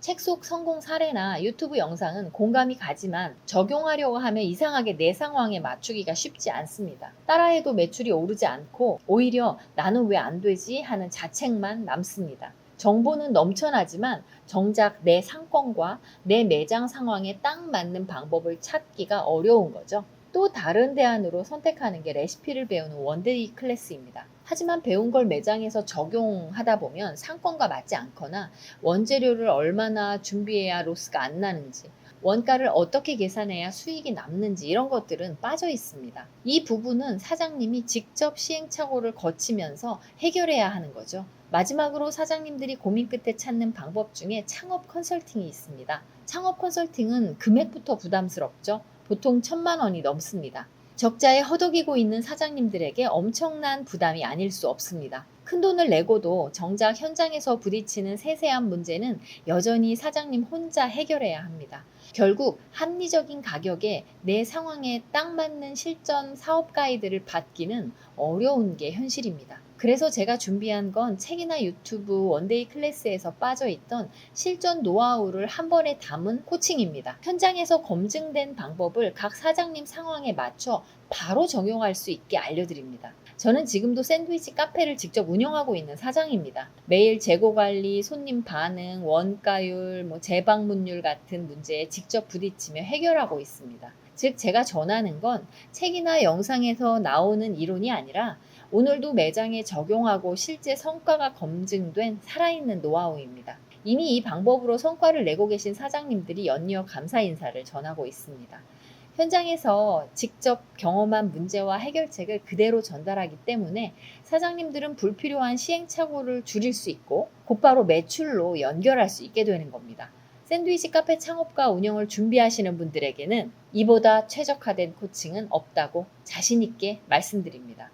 책 속 성공 사례나 유튜브 영상은 공감이 가지만 적용하려고 하면 이상하게 내 상황에 맞추기가 쉽지 않습니다. 따라해도 매출이 오르지 않고 오히려 나는 왜 안 되지 하는 자책만 남습니다. 정보는 넘쳐나지만 정작 내 상권과 내 매장 상황에 딱 맞는 방법을 찾기가 어려운 거죠. 또 다른 대안으로 선택하는 게 레시피를 배우는 원데이 클래스입니다. 하지만 배운 걸 매장에서 적용하다 보면 상권과 맞지 않거나 원재료를 얼마나 준비해야 로스가 안 나는지 원가를 어떻게 계산해야 수익이 남는지 이런 것들은 빠져 있습니다. 이 부분은 사장님이 직접 시행착오를 거치면서 해결해야 하는 거죠. 마지막으로 사장님들이 고민 끝에 찾는 방법 중에 창업 컨설팅이 있습니다. 창업 컨설팅은 금액부터 부담스럽죠. 보통 천만 원이 넘습니다. 적자에 허덕이고 있는 사장님들에게 엄청난 부담이 아닐 수 없습니다. 큰 돈을 내고도 정작 현장에서 부딪히는 세세한 문제는 여전히 사장님 혼자 해결해야 합니다. 결국 합리적인 가격에 내 상황에 딱 맞는 실전 사업 가이드를 받기는 어려운 게 현실입니다. 그래서 제가 준비한 건 책이나 유튜브 원데이 클래스에서 빠져있던 실전 노하우를 한 번에 담은 코칭입니다. 현장에서 검증된 방법을 각 사장님 상황에 맞춰 바로 적용할 수 있게 알려드립니다. 저는 지금도 샌드위치 카페를 직접 운영하고 있는 사장입니다. 매일 재고 관리, 손님 반응, 원가율, 뭐 재방문율 같은 문제에 직접 부딪히며 해결하고 있습니다. 즉, 제가 전하는 건 책이나 영상에서 나오는 이론이 아니라 오늘도 매장에 적용하고 실제 성과가 검증된 살아있는 노하우입니다. 이미 이 방법으로 성과를 내고 계신 사장님들이 연이어 감사 인사를 전하고 있습니다. 현장에서 직접 경험한 문제와 해결책을 그대로 전달하기 때문에 사장님들은 불필요한 시행착오를 줄일 수 있고 곧바로 매출로 연결할 수 있게 되는 겁니다. 샌드위치 카페 창업과 운영을 준비하시는 분들에게는 이보다 최적화된 코칭은 없다고 자신있게 말씀드립니다.